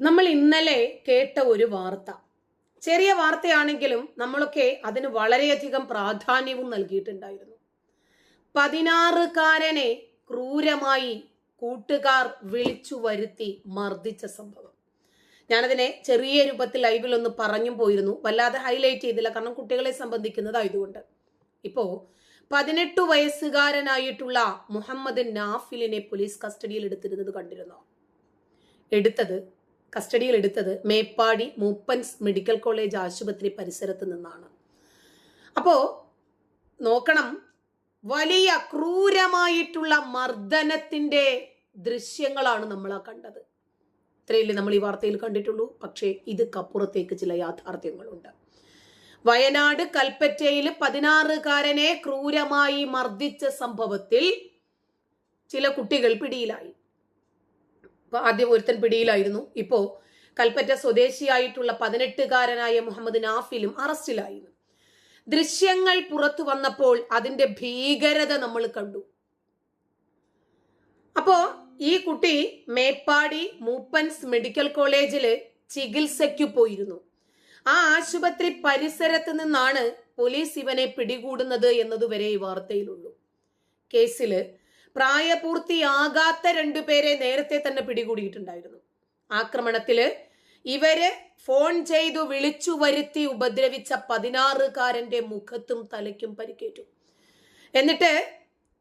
നമ്മൾ ഇന്നലെ കേട്ട ഒരു വാർത്ത. ചെറിയ വാർത്തയാണെങ്കിലും നമ്മളൊക്കെ അതിന് വളരെയധികം പ്രാധാന്യവും നൽകിയിട്ടുണ്ടായിരുന്നു. പതിനാറുകാരനെ ക്രൂരമായി കൂട്ടുകാർ വിളിച്ചു വരുത്തി മർദ്ദിച്ച സംഭവം. ഞാനതിനെ ചെറിയ രൂപത്തിൽ ലൈവിൽ ഒന്ന് പറഞ്ഞും പോയിരുന്നു. വല്ലാതെ ഹൈലൈറ്റ് ചെയ്തില്ല. കാരണം കുട്ടികളെ സംബന്ധിക്കുന്നത് ആയതുകൊണ്ട് ഇപ്പോ പതിനെട്ട് വയസ്സുകാരനായിട്ടുള്ള മുഹമ്മദ് നാഫിലിനെ പോലീസ് കസ്റ്റഡിയിൽ എടുത്തിരുന്നത് കണ്ടിരുന്നോ? എടുത്തത് കസ്റ്റഡിയിൽ എടുത്തത് മേപ്പാടി മൂപ്പൻസ് മെഡിക്കൽ കോളേജ് ആശുപത്രി പരിസരത്ത് നിന്നാണ്. അപ്പോ നോക്കണം വലിയ ക്രൂരമായിട്ടുള്ള മർദ്ദനത്തിന്റെ ദൃശ്യങ്ങളാണ് നമ്മൾ ആ കണ്ടത് ഇത്രയല്ലേ നമ്മൾ ഈ വാർത്തയിൽ കണ്ടിട്ടുള്ളൂ. പക്ഷേ ഇത് കപ്പുറത്തേക്ക് ചില യാഥാർത്ഥ്യങ്ങളുണ്ട്. വയനാട് കൽപ്പറ്റയിൽ പതിനാറുകാരനെ ക്രൂരമായി മർദ്ദിച്ച സംഭവത്തിൽ ചില കുട്ടികൾ പിടിയിലായി. ആദ്യം ഒരുത്തൻ പിടിയിലായിരുന്നു. ഇപ്പോ കൽപ്പറ്റ സ്വദേശിയായിട്ടുള്ള പതിനെട്ടുകാരനായ മുഹമ്മദ് നാഫിലും അറസ്റ്റിലായിരുന്നു. ദൃശ്യങ്ങൾ പുറത്തു വന്നപ്പോൾ അതിന്റെ ഭീകരത നമ്മൾ കണ്ടു. അപ്പോ ഈ കുട്ടി മേപ്പാടി മൂപ്പൻസ് മെഡിക്കൽ കോളേജിൽ ചികിത്സയ്ക്ക് പോയിരുന്നു. ആ ആശുപത്രി പരിസരത്ത് നിന്നാണ് പോലീസ് ഇവനെ പിടികൂടുന്നത് എന്നതുവരെ ഈ വാർത്തയിലുള്ളൂ. കേസിൽ പ്രായപൂർത്തിയാകാത്ത രണ്ടുപേരെ നേരത്തെ തന്നെ പിടികൂടിയിട്ടുണ്ടായിരുന്നു. ആക്രമണത്തിൽ ഇവർ ഫോൺ ചെയ്തു വിളിച്ചു വരുത്തി ഉപദ്രവിച്ച പതിനാറുകാരന്റെ മുഖത്തും തലയ്ക്കും പരിക്കേറ്റു. എന്നിട്ട്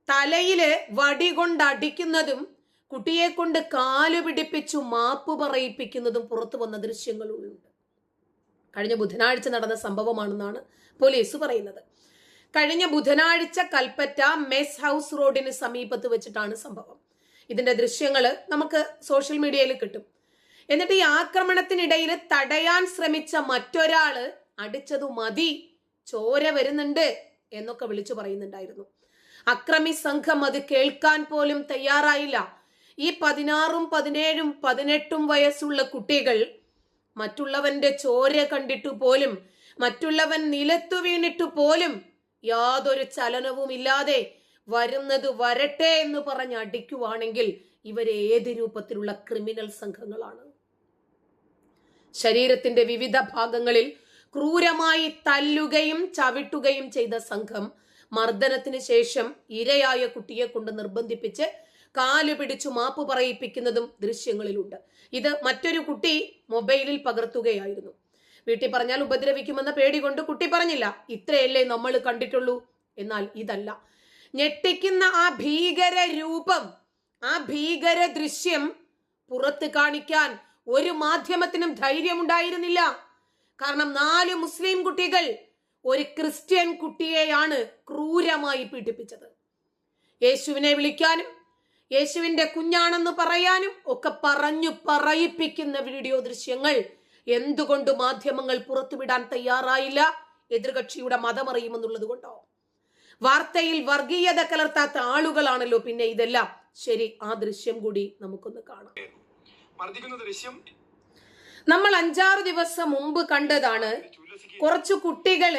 തലയിൽ വടി കൊണ്ട് അടിക്കുന്നതും കുട്ടിയെ കൊണ്ട് കാലു പിടിപ്പിച്ചു മാപ്പ് പറയിപ്പിക്കുന്നതും പുറത്തു വന്ന ദൃശ്യങ്ങളുണ്ട്. കഴിഞ്ഞ ബുധനാഴ്ച നടന്ന സംഭവമാണെന്നാണ് പോലീസ് പറയുന്നത്. കഴിഞ്ഞ ബുധനാഴ്ച കൽപ്പറ്റ മെസ് ഹൗസ് റോഡിന് സമീപത്ത് വെച്ചിട്ടാണ് സംഭവം. ഇതിന്റെ ദൃശ്യങ്ങൾ നമുക്ക് സോഷ്യൽ മീഡിയയിൽ കിട്ടും. എന്നിട്ട് ഈ ആക്രമണത്തിനിടയിൽ തടയാൻ ശ്രമിച്ച മറ്റൊരാൾ അടിച്ചതു മതി ചോര വരുന്നുണ്ട് എന്നൊക്കെ വിളിച്ചു പറയുന്നുണ്ടായിരുന്നു. അക്രമി സംഘം അത് കേൾക്കാൻ പോലും തയ്യാറായില്ല. ഈ പതിനാറും പതിനേഴും പതിനെട്ടും വയസ്സുള്ള കുട്ടികൾ മറ്റുള്ളവന്റെ ചോര കണ്ടിട്ടു പോലും മറ്റുള്ളവൻ നിലത്തു വീണിട്ടു പോലും യാതൊരു ചലനവും ഇല്ലാതെ വരുന്നത് വരട്ടെ എന്ന് പറഞ്ഞ് അടിക്കുവാണെങ്കിൽ ഇവരെ ഏത് രൂപത്തിലുള്ള ക്രിമിനൽ സംഘങ്ങളാണ്? ശരീരത്തിന്റെ വിവിധ ഭാഗങ്ങളിൽ ക്രൂരമായി തല്ലുകയും ചവിട്ടുകയും ചെയ്ത സംഘം മർദ്ദനത്തിന് ശേഷം ഇരയായ കുട്ടിയെ കൊണ്ട് നിർബന്ധിപ്പിച്ച് കാലു പിടിച്ചു മാപ്പ് പറയിപ്പിക്കുന്നതും ദൃശ്യങ്ങളിലുണ്ട്. ഇത് മറ്റൊരു കുട്ടി മൊബൈലിൽ പകർത്തുകയായിരുന്നു. വീട്ടിൽ പറഞ്ഞാൽ ഉപദ്രവിക്കുമെന്ന പേടി കൊണ്ട് കുട്ടി പറഞ്ഞില്ല. ഇത്രയല്ലേ നമ്മൾ കണ്ടിട്ടുള്ളൂ. എന്നാൽ ഇതല്ല. ഞെട്ടിക്കുന്ന ആ ഭീകര രൂപം ആ ഭീകര ദൃശ്യം പുറത്ത് കാണിക്കാൻ ഒരു മാധ്യമത്തിനും ധൈര്യമുണ്ടായിരുന്നില്ല. കാരണം നാല് മുസ്ലിം കുട്ടികൾ ഒരു ക്രിസ്ത്യൻ കുട്ടിയെയാണ് ക്രൂരമായി പീഡിപ്പിച്ചത്. യേശുവിനെ വിളിക്കാനും യേശുവിന്റെ കുഞ്ഞാണെന്ന് പറയാനും ഒക്കെ പറഞ്ഞു പറയിപ്പിക്കുന്ന വീഡിയോ ദൃശ്യങ്ങൾ എന്തുകൊണ്ട് മാധ്യമങ്ങൾ പുറത്തുവിടാൻ തയ്യാറായില്ല? എതിർകക്ഷിയുടെ മതമറിയുമെന്നുള്ളത് കൊണ്ടോ? വാർത്തയിൽ വർഗീയത കലർത്താത്ത ആളുകളാണല്ലോ പിന്നെ ഇതെല്ലാം. ശരി ആ ദൃശ്യം കൂടി നമുക്കൊന്ന് കാണാം. ദൃശ്യം. നമ്മൾ അഞ്ചാറ് ദിവസം മുമ്പ് കണ്ടതാണ് കുറച്ചു കുട്ടികൾ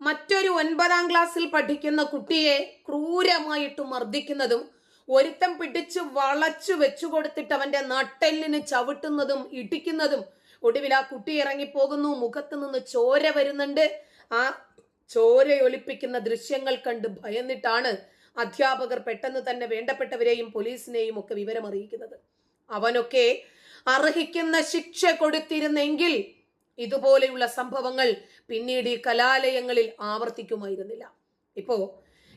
മറ്റൊരു ഒൻപതാം ക്ലാസ്സിൽ പഠിക്കുന്ന കുട്ടിയെ ക്രൂരമായിട്ട് മർദ്ദിക്കുന്നതും ഒരുത്തം പിടിച്ച് വളച്ചു വെച്ചു കൊടുത്തിട്ട് അവന്റെ നട്ടെല്ലിന് ചവിട്ടുന്നതും ഇടിക്കുന്നതും ഒടുവിൽ ആ കുട്ടി ഇറങ്ങിപ്പോകുന്നു. മുഖത്ത് നിന്ന് ചോര വരുന്നുണ്ട്. ആ ചോരയൊലിപ്പിക്കുന്ന ദൃശ്യങ്ങൾ കണ്ട് ഭയന്നിട്ടാണ് അധ്യാപകർ പെട്ടെന്ന് തന്നെ വേണ്ടപ്പെട്ടവരെയും പോലീസിനെയും ഒക്കെ വിവരം അറിയിക്കുന്നത് അവനൊക്കെ അർഹിക്കുന്ന ശിക്ഷ കൊടുത്തിരുന്നെങ്കിൽ ഇതുപോലെയുള്ള സംഭവങ്ങൾ പിന്നീട് ഈ കലാലയങ്ങളിൽ ആവർത്തിക്കുമായിരുന്നില്ല. ഇപ്പോ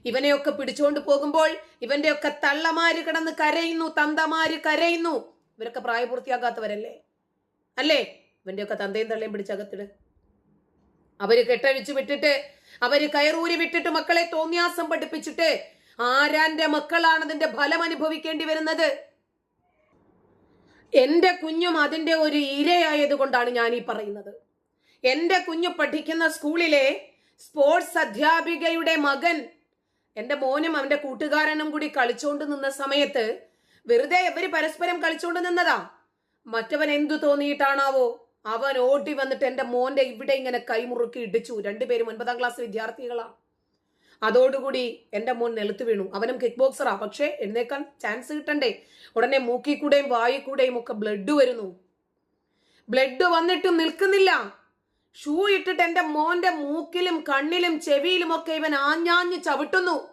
ഇവനെയൊക്കെ പിടിച്ചുകൊണ്ട് പോകുമ്പോൾ ഇവന്റെയൊക്കെ തള്ളമാര് കിടന്ന് കരയുന്നു തന്തമാര് കരയുന്നു. ഇവരൊക്കെ പ്രായപൂർത്തിയാകാത്തവരല്ലേ? അല്ലേ? ഇവന്റെയൊക്കെ തന്തയും തള്ളയും പിടിച്ചകത്തിട് അവർ കെട്ടഴിച്ചു വിട്ടിട്ട് അവർ കയറൂരി വിട്ടിട്ട് മക്കളെ തോന്നിയാസം പഠിപ്പിച്ചിട്ട് ആരാന്റെ മക്കളാണ് അതിന്റെ ഫലം അനുഭവിക്കേണ്ടി വരുന്നത്? എന്റെ കുഞ്ഞും അതിന്റെ ഒരു ഇരയായത് കൊണ്ടാണ് ഞാൻ ഈ പറയുന്നത്. എന്റെ കുഞ്ഞു പഠിക്കുന്ന സ്കൂളിലെ സ്പോർട്സ് അധ്യാപികയുടെ മകൻ എന്റെ മോനും അവന്റെ കൂട്ടുകാരനും കൂടി കളിച്ചോണ്ട് നിന്ന സമയത്ത് വെറുതെ അവർ പരസ്പരം കളിച്ചോണ്ട് നിന്നതാ. മറ്റവൻ എന്തു തോന്നിയിട്ടാണാവോ? അവൻ ഓടി വന്നിട്ട് എന്റെ മോന്റെ ഇവിടെ ഇങ്ങനെ കൈമുറുക്കി ഇടിച്ചു. രണ്ടുപേരും ഒൻപതാം ക്ലാസ് വിദ്യാർത്ഥികളാ. അതോടുകൂടി എന്റെ മോൻ നിലത്ത് വീണു. അവനും കിക്ക് ബോക്സറാ പക്ഷേ എഴുന്നേക്കാൻ ചാൻസ് കിട്ടണ്ടേ? ഉടനെ മൂക്കി കൂടെയും വായി കൂടെയും ഒക്കെ ബ്ലഡ് വരുന്നു. ബ്ലഡ് വന്നിട്ടും നിൽക്കുന്നില്ല. ഷൂ ഇട്ടിട്ട് എന്റെ മോന്റെ മൂക്കിലും കണ്ണിലും ചെവിയിലും ഒക്കെ ഇവൻ ആഞ്ഞാഞ്ഞ് ചവിട്ടുന്നു.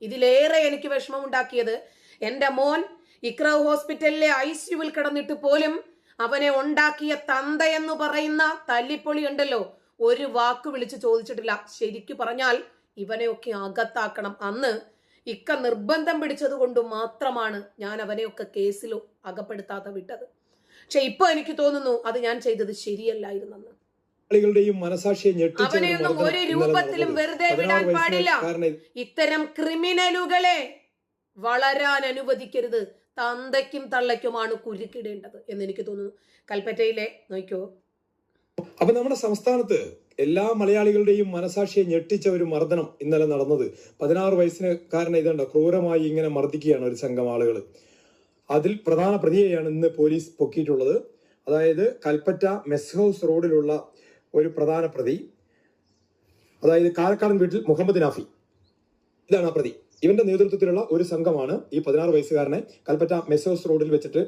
ഇതിലേറെ എനിക്ക് വിഷമമുണ്ടാക്കിയത് എന്റെ മോൻ ഇക്ര ഹോസ്പിറ്റലിലെ ഐ സിയുവിൽ കിടന്നിട്ട് പോലും അവനെ ഉണ്ടാക്കിയ തന്തയെന്ന് പറയുന്ന തല്ലിപ്പൊളി ഉണ്ടല്ലോ. ഒരു വാക്ക് വിളിച്ച് ചോദിച്ചിട്ടില്ല. ശരിക്കു പറഞ്ഞാൽ ഇവനെയൊക്കെ അകത്താക്കണം. അന്ന് ഇക്ക നിർബന്ധം പിടിച്ചത് കൊണ്ട് മാത്രമാണ് ഞാൻ അവനെയൊക്കെ കേസിൽ അകപ്പെടുത്താതെ വിട്ടത്. പക്ഷെ ഇപ്പൊ എനിക്ക് തോന്നുന്നു അത് ഞാൻ ചെയ്തത് ശരിയല്ലായിരുന്നെന്ന്. അവനെയൊന്നും ഒരു രൂപത്തിലും വെറുതെ വിടാൻ പാടില്ല. ഇത്തരം ക്രിമിനലുകളെ വളരാൻ അനുവദിക്കരുത്. തന്തയ്ക്കും തള്ളയ്ക്കുമാണ് കുരുക്കിടേണ്ടത് എന്ന് എനിക്ക് തോന്നുന്നു. കൽപ്പറ്റയിലെ നോക്കിയോ അപ്പൊ നമ്മുടെ സംസ്ഥാനത്ത് എല്ലാ മലയാളികളുടെയും മനസാക്ഷിയെ ഞെട്ടിച്ച ഒരു മർദ്ദനം ഇന്നലെ നടന്നത്. പതിനാറ് വയസ്സിന് കാരണം ഇതുണ്ട്. ക്രൂരമായി ഇങ്ങനെ മർദ്ദിക്കുകയാണ് ഒരു സംഘം ആളുകൾ. അതിൽ പ്രധാന പ്രതിയെയാണ് ഇന്ന് പോലീസ് പൊക്കിയിട്ടുള്ളത്. അതായത് കൽപ്പറ്റ മെസ് ഹൗസ് റോഡിലുള്ള ഒരു പ്രധാന പ്രതി. അതായത് കാരക്കാടൻ വീട്ടിൽ മുഹമ്മദ് നാഫി. ഇതാണ് ആ പ്രതി. ഇവന്റെ നേതൃത്വത്തിലുള്ള ഒരു സംഘമാണ് ഈ പതിനാറ് വയസ്സുകാരനെ കൽപ്പറ്റ മെസ്സോസ് റോഡിൽ വെച്ചിട്ട്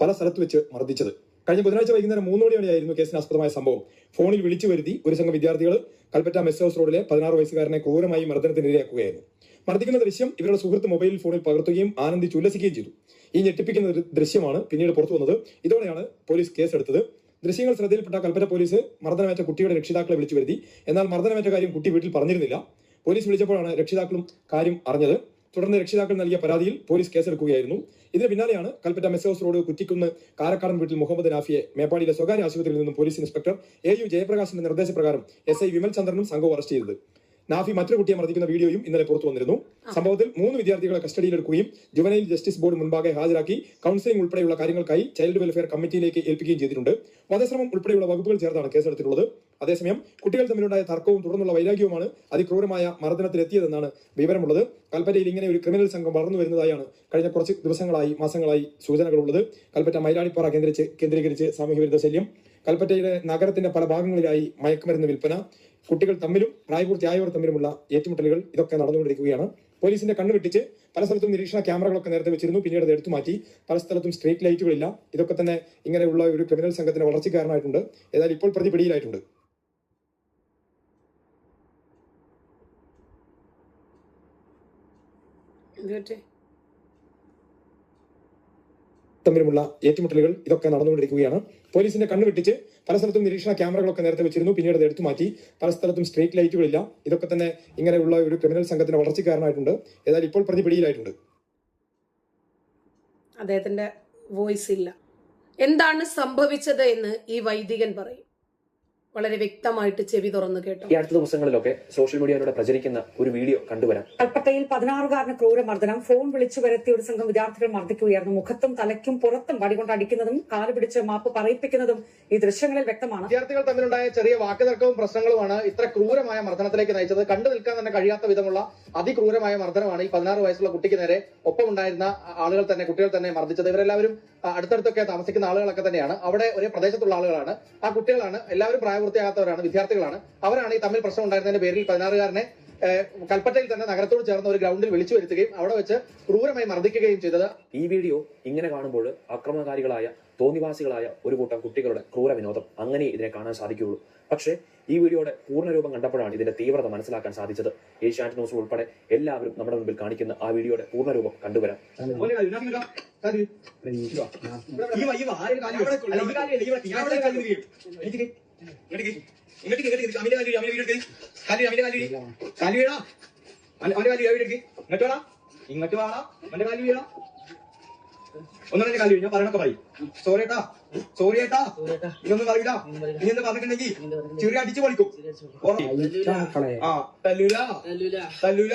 പല സ്ഥലത്ത് വെച്ച് മർദ്ദിച്ചത്. കഴിഞ്ഞ ബുധനാഴ്ച വൈകുന്നേരം മൂന്ന് മണിയോടെയായിരുന്നു കേസിന് ആസ്പദമായ സംഭവം. ഫോണിൽ വിളിച്ചു വരുത്തി ഒരു സംഘം വിദ്യാർത്ഥികൾ കൽപ്പറ്റ മെസ്സോസ് റോഡിലെ പതിനാറ് വയസ്സുകാരനെ ക്രൂരമായി മർദ്ദനത്തിനിരയാക്കുകയായിരുന്നു. മർദ്ദിക്കുന്ന ദൃശ്യം ഇവരുടെ സുഹൃത്ത് മൊബൈൽ ഫോണിൽ പകർത്തുകയും ആനന്ദിച്ച് ഉല്ലസിക്കുകയും ചെയ്തു. ഈ ഞെട്ടിപ്പിക്കുന്ന ദൃശ്യമാണ് പിന്നീട് പുറത്തു വന്നത്. ഇതോടെയാണ് പോലീസ് കേസെടുത്തത്. ദൃശ്യങ്ങൾ ശ്രദ്ധയിൽപ്പെട്ട കൽപ്പറ്റ പോലീസ് മർദ്ദനമേറ്റ കുട്ടിയുടെ രക്ഷിതാക്കളെ വിളിച്ചു വരുത്തി. എന്നാൽ മർദ്ദനമേറ്റ കാര്യം കുട്ടി വീട്ടിൽ പറഞ്ഞിരുന്നില്ല. പോലീസ് വിളിച്ചപ്പോഴാണ് രക്ഷിതാക്കളും കാര്യം അറിഞ്ഞത്. തുടർന്ന് രക്ഷിതാക്കൾ നൽകിയ പരാതിയിൽ പോലീസ് കേസെടുക്കുകയായിരുന്നു. ഇതിന് പിന്നാലെയാണ് Kalpetta mess house road Kuttikkunnu Karakkadan വീട്ടിൽ മുഹമ്മദ് നാഫിയെ മേപ്പാടിയിലെ സ്വകാര്യ ആശുപത്രിയിൽ നിന്നും പോലീസ് ഇൻസ്പെക്ടർ എ യു ജയപ്രകാശിന്റെ നിർദ്ദേശപ്രകാരം എസ് ഐ വിമൽ ചന്ദ്രനും സംഘവും അറസ്റ്റ് ചെയ്തത്. നാഫി മറ്റൊരു കുട്ടിയെ മർദ്ദിക്കുന്ന വീഡിയോയും ഇന്നലെ പുറത്തു വന്നിരുന്നു. സംഭവത്തിൽ മൂന്ന് വിദ്യാർത്ഥികളെ കസ്റ്റഡിയിലെടുക്കുകയും ജുവനൈൽ ജസ്റ്റിസ് ബോർഡ് മുൻപാകെ ഹാജരാക്കി കൌൺസിലിംഗ് ഉൾപ്പെടെയുള്ള കാര്യങ്ങൾക്കായി ചൈൽഡ് വെൽഫെയർ കമ്മിറ്റിയിലേക്ക് ഏൽപ്പിക്കുകയും ചെയ്തിട്ടുണ്ട്. വധശ്രമം ഉൾപ്പെടെയുള്ള വകുപ്പുകൾ ചേർത്താണ് കേസെടുത്തിട്ടുള്ളത്. അതേസമയം കുട്ടികൾ തമ്മിലുണ്ടായ തർക്കവും തുടർന്നുള്ള വൈരാഗ്യവുമാണ് അതിക്രൂരമായ മർദ്ദനത്തിലെത്തിയതെന്നാണ് വിവരമുള്ളത്. കൽപ്പറ്റയിൽ ഇങ്ങനെ ഒരു ക്രിമിനൽ സംഘം വളർന്നു വരുന്നതായാണ് കഴിഞ്ഞ കുറച്ച് ദിവസങ്ങളായി മാസങ്ങളായി സൂചനകളുള്ളത്. കൽപ്പറ്റ മൈലാടിപ്പാറ കേന്ദ്രീകരിച്ച് സാമൂഹ്യ വിരുദ്ധ ശല്യം. കൽപ്പറ്റയുടെ നഗരത്തിന്റെ പല ഭാഗങ്ങളിലായി മയക്കുമരുന്ന് വിൽപ്പന. കുട്ടികൾ തമ്മിലും പ്രായപൂർത്തിയായവർ തമ്മിലുമുള്ള ഏറ്റുമുട്ടലുകൾ ഇതൊക്കെ നടന്നുകൊണ്ടിരിക്കുകയാണ്. പോലീസിന്റെ കണ്ണ് വെട്ടിച്ച് പല സ്ഥലത്തും നിരീക്ഷണ ക്യാമറകളൊക്കെ നേരത്തെ വെച്ചിരുന്നു. പിന്നീട് എടുത്തു മാറ്റി. പല സ്ഥലത്തും സ്ട്രീറ്റ് ലൈറ്റുകളില്ല. ഇതൊക്കെ തന്നെ ഇങ്ങനെയുള്ള ഒരു ക്രിമിനൽ സംഘത്തിന്റെ വളർച്ചക്കാരനായിട്ടുണ്ട് ഏതായാലും ഇപ്പോൾ പ്രതി പിടിയിലായിട്ടുണ്ട്. തമ്മിലുമുള്ള ഏറ്റുമുട്ടലുകൾ ഇതൊക്കെ നടന്നുകൊണ്ടിരിക്കുകയാണ്. പോലീസിന്റെ കണ്ണ് വെട്ടിച്ച് പല സ്ഥലത്തും നിരീക്ഷണ ക്യാമറകളൊക്കെ നേരത്തെ വെച്ചിരുന്നു. പിന്നീട് അത് എടുത്തു മാറ്റി. പല സ്ഥലത്തും സ്ട്രീറ്റ് ലൈറ്റുകളില്ല. ഇതൊക്കെ തന്നെ ഇങ്ങനെയുള്ള ഒരു ക്രിമിനൽ സംഘത്തിന്റെ വളർച്ചയ്ക്കാരനായിട്ടുണ്ട്. ഏതായാലും ഇപ്പോൾ പ്രതി പിടിയിലായിട്ടുണ്ട് അദ്ദേഹത്തിന്റെ വോയിസ് ഇല്ല. എന്താണ് സംഭവിച്ചത് എന്ന് ഈ വൈദികൻ പറയും. വളരെ വ്യക്തമായിട്ട് ചെവി തുറന്ന് കേട്ടു. ഈ അടുത്ത ദിവസങ്ങളിലൊക്കെ സോഷ്യൽ മീഡിയയിലൂടെ പ്രചരിക്കുന്ന ഒരു വീഡിയോ കണ്ടുവരാം. കൽപ്പറ്റയിൽ പതിനാറുകാരന് ക്രൂരമർദ്ദനം. ഫോൺ വിളിച്ചു വരുത്തിയ ഒരു സംഘം വിദ്യാർത്ഥികൾ മർദ്ദിക്കുകയായിരുന്നു. മുഖത്തും തലയ്ക്കും പുറത്തും വടികൊണ്ട് അടിക്കുന്നതും കാൽ പിടിച്ച് മാപ്പ് പറയിപ്പിക്കുന്നതും ഈ ദൃശ്യങ്ങളിൽ വ്യക്തമാണ്. വിദ്യാർത്ഥികൾ തമ്മിലുണ്ടായ ചെറിയ വാക്കുതർക്കവും പ്രശ്നങ്ങളുമാണ് ഇത്ര ക്രൂരമായ മർദ്ദനത്തിലേക്ക് നയിച്ചത്. കണ്ടു നിൽക്കാൻ തന്നെ കഴിയാത്ത വിധമുള്ള അതിക്രൂരമായ മർദ്ദനമാണ് ഈ പതിനാറ് വയസ്സുള്ള കുട്ടിക്ക് നേരെ ഒപ്പമുണ്ടായിരുന്ന ആളുകൾ തന്നെ കുട്ടികൾ തന്നെ മർദ്ദിച്ചത്. ഇവരെല്ലാവരും അടുത്തടുത്തൊക്കെ താമസിക്കുന്ന ആളുകളൊക്കെ തന്നെയാണ്. അവിടെ ഒരേ പ്രദേശത്തുള്ള ആളുകളാണ്. ആ കുട്ടികളാണ് എല്ലാവരും പ്രായപൂർത്തിയാകാത്തവരാണ് വിദ്യാർത്ഥികളാണ്. അവരാണ് ഈ തമ്മിൽ പ്രശ്നം ഉണ്ടായിരുന്നതിന്റെ പേരിൽ പതിനാറുകാരനെ കൽപ്പറ്റയിൽ തന്നെ നഗരത്തോട് ചേർന്ന ഒരു ഗ്രൗണ്ടിൽ വിളിച്ചു വരുത്തുകയും അവിടെ വെച്ച് ക്രൂരമായി മർദ്ദിക്കുകയും ചെയ്തത്. ഈ വീഡിയോ ഇങ്ങനെ കാണുമ്പോൾ ആക്രമണകാരികളായ തോന്നിവാസികളായ ഒരു കൂട്ടം കുട്ടികളുടെ ക്രൂര വിനോദം അങ്ങനെ ഇതിനെ കാണാൻ സാധിക്കുകയുള്ളൂ. പക്ഷേ ഈ വീഡിയോയുടെ പൂർണരൂപം കണ്ടപ്പോഴാണ് ഇതിന്റെ തീവ്രത മനസ്സിലാക്കാൻ സാധിച്ചത്. ഏഷ്യാനെറ്റ് ന്യൂസ് ഉൾപ്പെടെ എല്ലാവരും നമ്മുടെ മുമ്പിൽ കാണിക്കുന്ന ആ വീഡിയോയുടെ പൂർണരൂപം കണ്ടുവരാം. ഇങ്ങോട്ട് കാലി വീഴാ. ഒന്നും എന്റെ കാലി ഞാൻ പറയണൊക്കെ പറയും. സോറി ഏട്ടാ ഇതൊന്നും പറഞ്ഞിട്ടുണ്ടെങ്കിൽ ചെറിയ അടിച്ചു പൊളിക്കും. ആ തല്ലുല. തല്ലുല.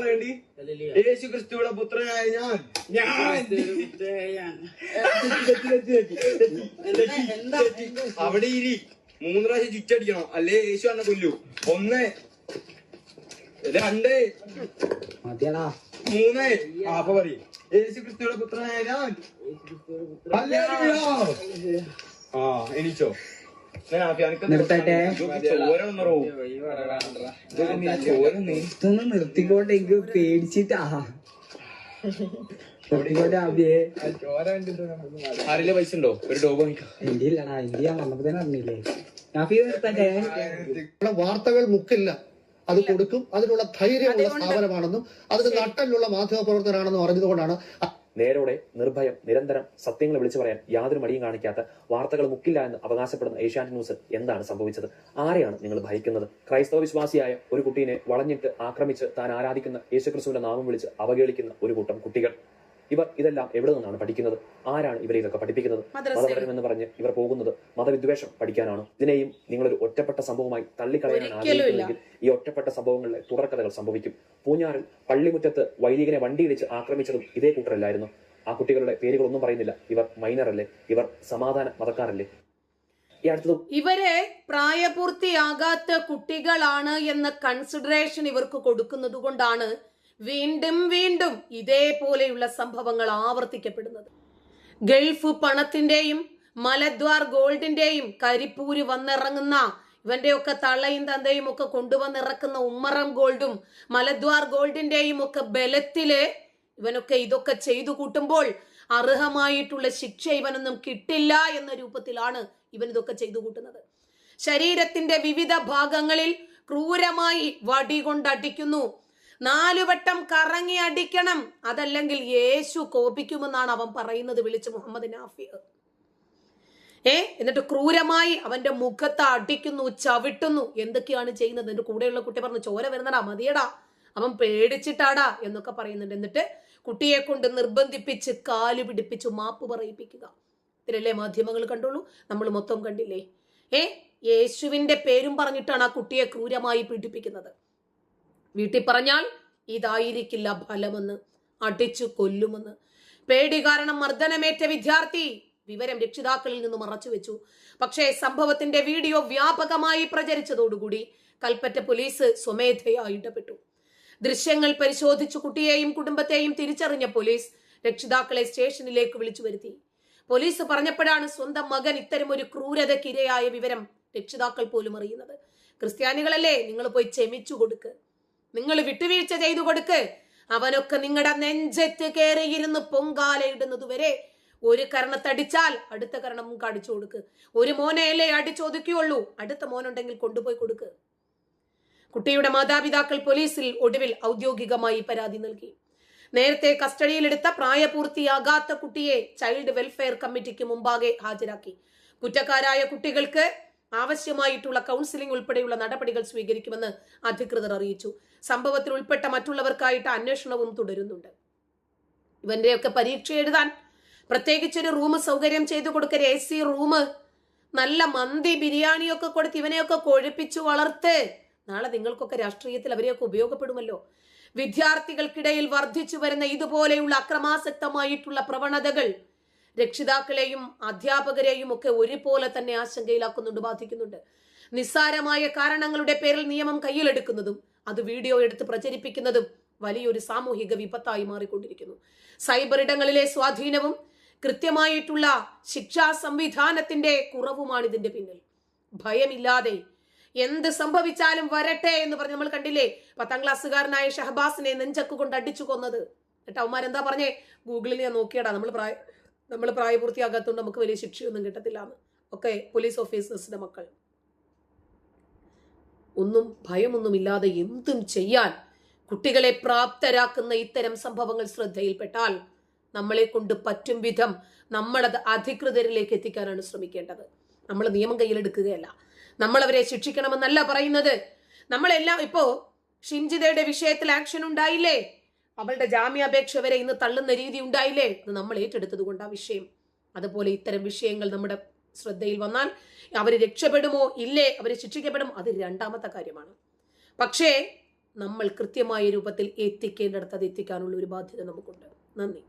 പറയണ്ടി. യേശു ക്രിസ്തുവിടെ പുത്രനായ ഞാൻ. ഞാൻ. അവിടെ ഇരി. മൂന്ന് പ്രാവശ്യം ചുറ്റടിക്കണം. അല്ലേ യേശു അന്ന കൊല്ലു. ഒന്ന്. രണ്ട്. മൂന്ന്. ആ, അപ്പൊ പറയും. യേശു ക്രിസ്തുവിടെ പുത്രനായ ഞാൻ ആ എനിച്ചോ ഇതൊന്ന് നിർത്തിക്കോട്ടെ എനിക്ക് പേടിച്ചിട്ടാ ആരെങ്കിലും പൈസ ഉണ്ടോ ഒരു എന്റെ ഇല്ലടാ ഇന്ത്യ വന്നപ്പോ തന്നെ അറിഞ്ഞില്ലേ വാർത്തകൾ മുക്കില്ല അത് കൊടുക്കും. അതിനുള്ള ധൈര്യമുള്ള സ്ഥാപനമാണെന്നും അതിന് നട്ടലുള്ള മാധ്യമ പ്രവർത്തകരാണെന്നും അറിഞ്ഞതുകൊണ്ടാണ് നേരോടെ നിർഭയം നിരന്തരം സത്യങ്ങൾ വിളിച്ചു പറയാൻ യാതൊരു മടിയും കാണിക്കാത്ത വാർത്തകൾ മുക്കില്ല എന്ന് അവകാശപ്പെടുന്ന ഏഷ്യാനെറ്റ് ന്യൂസ് എന്താണ് സംഭവിച്ചത്? ആരെയാണ് നിങ്ങൾ ഭയക്കുന്നത്? ക്രൈസ്തവ വിശ്വാസിയായ ഒരു കുട്ടീനെ വളഞ്ഞിട്ട് ആക്രമിച്ച് താൻ ആരാധിക്കുന്ന യേശുക്രിസ്തുവിന്റെ നാമം വിളിച്ച് അവഹേളിക്കുന്ന ഒരു കൂട്ടം കുട്ടികൾ. ഇവർ ഇതെല്ലാം എവിടെ നിന്നാണ് പഠിക്കുന്നത്? ആരാണ് ഇവരെ ഇതൊക്കെ പഠിപ്പിക്കുന്നത്? മതപരം എന്ന് പറഞ്ഞ് ഇവർ പോകുന്നത് മതവിദ്വേഷം പഠിക്കാനാണ്? ഇതിനെയും നിങ്ങളൊരു ഒറ്റപ്പെട്ട സംഭവമായി തള്ളിക്കളയാൻ. ആഗ്രഹിക്കുന്നെങ്കിൽ ഈ ഒറ്റപ്പെട്ട സംഭവങ്ങളിലെ തുടർക്കഥകൾ സംഭവിക്കും. പൂഞ്ഞാറിൽ പള്ളിമുറ്റത്ത് വൈദികനെ വണ്ടിയിടിച്ച് ആക്രമിച്ചതും ഇതേ കൂട്ടരല്ലായിരുന്നു. ആ കുട്ടികളുടെ പേരുകളൊന്നും പറയുന്നില്ല. ഇവർ മൈനറല്ലേ? ഇവർ സമാധാന മതക്കാരല്ലേ? ഇവരെ പ്രായപൂർത്തിയാകാത്ത കുട്ടികളാണ് എന്ന കൺസിഡറേഷൻ ഇവർക്ക് കൊടുക്കുന്നത് കൊണ്ടാണ് വീണ്ടും വീണ്ടും ഇതേപോലെയുള്ള സംഭവങ്ങൾ ആവർത്തിക്കപ്പെടുന്നത്. ഗൾഫ് പണത്തിന്റെയും മലദ്വാർ ഗോൾഡിന്റെയും കരിപ്പൂര് വന്നിറങ്ങുന്ന ഇവന്റെയൊക്കെ തള്ളയും തന്തയും ഒക്കെ കൊണ്ടുവന്നിറക്കുന്ന ഉമ്മറം ഗോൾഡും മലദ്വാർ ഗോൾഡിന്റെയും ഒക്കെ ബലത്തിൽ ഇവനൊക്കെ ഇതൊക്കെ ചെയ്തു കൂട്ടുമ്പോൾ അർഹമായിട്ടുള്ള ശിക്ഷ ഇവനൊന്നും കിട്ടില്ല എന്ന രൂപത്തിലാണ് ഇവൻ ഇതൊക്കെ ചെയ്തു കൂട്ടുന്നത്. ശരീരത്തിന്റെ വിവിധ ഭാഗങ്ങളിൽ ക്രൂരമായി വടി കൊണ്ടടിക്കുന്നു. നാലു വട്ടം കറങ്ങി അടിക്കണം. അതല്ലെങ്കിൽ യേശു കോപിക്കുമെന്നാണ് അവൻ പറയുന്നത് വിളിച്ച് മുഹമ്മദ് നാഫി ഏ എന്നിട്ട് ക്രൂരമായി അവന്റെ മുഖത്ത് അടിക്കുന്നു ചവിട്ടുന്നു. എന്തൊക്കെയാണ് ചെയ്യുന്നത്? എന്റെ കൂടെയുള്ള കുട്ടി പറഞ്ഞു ചോര വരുന്നടാ മതിയടാ. അവൻ പേടിച്ചിട്ടാടാ എന്നൊക്കെ പറയുന്നുണ്ട്. എന്നിട്ട് കുട്ടിയെ കൊണ്ട് നിർബന്ധിപ്പിച്ച് കാൽ പിടിപ്പിച്ച് മാപ്പ് പറയിപ്പിക്കുക. ഇതിലല്ലേ മാധ്യമങ്ങൾ കണ്ടുള്ളൂ? നമ്മൾ മൊത്തം കണ്ടില്ലേ? ഏ യേശുവിന്റെ പേരും പറഞ്ഞിട്ടാണ് ആ കുട്ടിയെ ക്രൂരമായി പീഡിപ്പിക്കുന്നത്. വീട്ടിൽ പറഞ്ഞാൽ ഇതായിരിക്കില്ല ഫലമെന്ന് അടിച്ചു കൊല്ലുമെന്ന്. പേടി കാരണം മർദ്ദനമേറ്റ വിദ്യാർത്ഥി വിവരം രക്ഷിതാക്കളിൽ നിന്ന് മറച്ചു വെച്ചു. പക്ഷേ സംഭവത്തിന്റെ വീഡിയോ വ്യാപകമായി പ്രചരിച്ചതോടുകൂടി കൽപ്പറ്റ പോലീസ് സ്വമേധയാ ഇടപെട്ടു. ദൃശ്യങ്ങൾ പരിശോധിച്ചു കുട്ടിയെയും കുടുംബത്തെയും തിരിച്ചറിഞ്ഞ പോലീസ് രക്ഷിതാക്കളെ സ്റ്റേഷനിലേക്ക് വിളിച്ചു വരുത്തി. പോലീസ് പറഞ്ഞപ്പോഴാണ് സ്വന്തം മകൻ ഇത്തരം ഒരു ക്രൂരതയ്ക്കിരയായ വിവരം രക്ഷിതാക്കൾ പോലും അറിയുന്നത്. ക്രിസ്ത്യാനികളല്ലേ നിങ്ങൾ പോയി ചെമിച്ചു കൊടുക്ക്. നിങ്ങൾ വിട്ടുവീഴ്ച ചെയ്തു കൊടുക്ക്. അവനൊക്കെ നിങ്ങളുടെ നെഞ്ചത്ത് കയറിയിരുന്ന് പൊങ്കാലയിടുന്നത് വരെ ഒരു കരണത്തടിച്ചാൽ അടുത്ത കരണം കടിച്ചു കൊടുക്ക്. ഒരു മോനെയല്ലേ അടിച്ചൊതുക്കിയുള്ളൂ. അടുത്ത മോനുണ്ടെങ്കിൽ കൊണ്ടുപോയി കൊടുക്ക്. കുട്ടിയുടെ മാതാപിതാക്കൾ പോലീസിൽ ഒടുവിൽ ഔദ്യോഗികമായി പരാതി നൽകി. നേരത്തെ കസ്റ്റഡിയിലെടുത്ത പ്രായപൂർത്തിയാകാത്ത കുട്ടിയെ ചൈൽഡ് വെൽഫെയർ കമ്മിറ്റിക്ക് മുമ്പാകെ ഹാജരാക്കി. കുറ്റക്കാരായ കുട്ടികൾക്ക് ആവശ്യമായിട്ടുള്ള കൗൺസിലിംഗ് ഉൾപ്പെടെയുള്ള നടപടികൾ സ്വീകരിക്കുമെന്ന് അധികൃതർ അറിയിച്ചു. സംഭവത്തിൽ ഉൾപ്പെട്ട മറ്റുള്ളവർക്കായിട്ട് അന്വേഷണവും തുടരുന്നുണ്ട്. ഇവന്റെയൊക്കെ പരീക്ഷ എഴുതാൻ പ്രത്യേകിച്ചൊരു റൂം സൗകര്യം ചെയ്തു കൊടുക്കരു എ സി റൂം നല്ല മന്തി ബിരിയാണിയൊക്കെ കൊടുത്ത് ഇവനെയൊക്കെ കൊഴുപ്പിച്ചു വളർത്ത്. നാളെ നിങ്ങൾക്കൊക്കെ രാഷ്ട്രീയത്തിൽ അവരെയൊക്കെ ഉപയോഗപ്പെടുമല്ലോ. വിദ്യാർത്ഥികൾക്കിടയിൽ വർദ്ധിച്ചു വരുന്ന ഇതുപോലെയുള്ള അക്രമാസക്തമായിട്ടുള്ള പ്രവണതകൾ രക്ഷിതാക്കളെയും അധ്യാപകരെയും ഒക്കെ ഒരുപോലെ തന്നെ ആശങ്കയിലാക്കുന്നുണ്ട് ബാധിക്കുന്നുണ്ട്. നിസ്സാരമായ കാരണങ്ങളുടെ പേരിൽ നിയമം കയ്യിലെടുക്കുന്നതും അത് വീഡിയോ എടുത്ത് പ്രചരിപ്പിക്കുന്നതും വലിയൊരു സാമൂഹിക വിപത്തായി മാറിക്കൊണ്ടിരിക്കുന്നു. സൈബർ ഇടങ്ങളിലെ സ്വാധീനവും കൃത്യമായിട്ടുള്ള ശിക്ഷാ സംവിധാനത്തിന്റെ കുറവുമാണ് ഇതിന്റെ പിന്നിൽ. ഭയമില്ലാതെ എന്ത് സംഭവിച്ചാലും വരട്ടെ എന്ന് പറഞ്ഞ് നമ്മൾ കണ്ടില്ലേ പത്താം ക്ലാസ്സുകാരനായ ഷഹബാസിനെ നെഞ്ചക്കുകൊണ്ട് അടിച്ചു കൊന്നത്. എന്നിട്ട് അവന്മാരെന്താ പറഞ്ഞേ? ഗൂഗിളിൽ ഞാൻ നോക്കിയടാ നമ്മൾ നമ്മൾ പ്രായപൂർത്തിയാകാത്തതുകൊണ്ട് നമുക്ക് വലിയ ശിക്ഷയൊന്നും കിട്ടത്തില്ല എന്ന് ഒക്കെ പോലീസ് ഓഫീസേഴ്സിന്റെ മക്കൾ. ഒന്നും ഭയമൊന്നുമില്ലാതെ എന്തും ചെയ്യാൻ കുട്ടികളെ പ്രാപ്തരാക്കുന്ന ഇത്തരം സംഭവങ്ങൾ ശ്രദ്ധയിൽപ്പെട്ടാൽ നമ്മളെ കൊണ്ട് പറ്റും വിധം നമ്മളത് അധികൃതരിലേക്ക് എത്തിക്കാനാണ് ശ്രമിക്കേണ്ടത്. നമ്മൾ നിയമം കയ്യിലെടുക്കുകയല്ല. നമ്മൾ അവരെ ശിക്ഷിക്കണമെന്നല്ല പറയുന്നത്. നമ്മളെല്ലാം ഇപ്പോ ഷിൻജിതയുടെ വിഷയത്തിൽ ആക്ഷൻ ഉണ്ടായില്ലേ? അവളുടെ ജാമ്യാപേക്ഷ വരെ ഇന്ന് തള്ളുന്ന രീതി ഉണ്ടായില്ലേ? അത് നമ്മൾ ഏറ്റെടുത്തത് കൊണ്ട് ആ വിഷയം. അതുപോലെ ഇത്തരം വിഷയങ്ങൾ നമ്മുടെ ശ്രദ്ധയിൽ വന്നാൽ അവർ രക്ഷപ്പെടുമോ? ഇല്ലേ? അവർ ശിക്ഷിക്കപ്പെടും. അത് രണ്ടാമത്തെ കാര്യമാണ്. പക്ഷേ നമ്മൾ കൃത്യമായ രൂപത്തിൽ എത്തിക്കേണ്ടിടത്ത് അത് എത്തിക്കാനുള്ള ഒരു ബാധ്യത നമുക്കുണ്ട്. നന്ദി.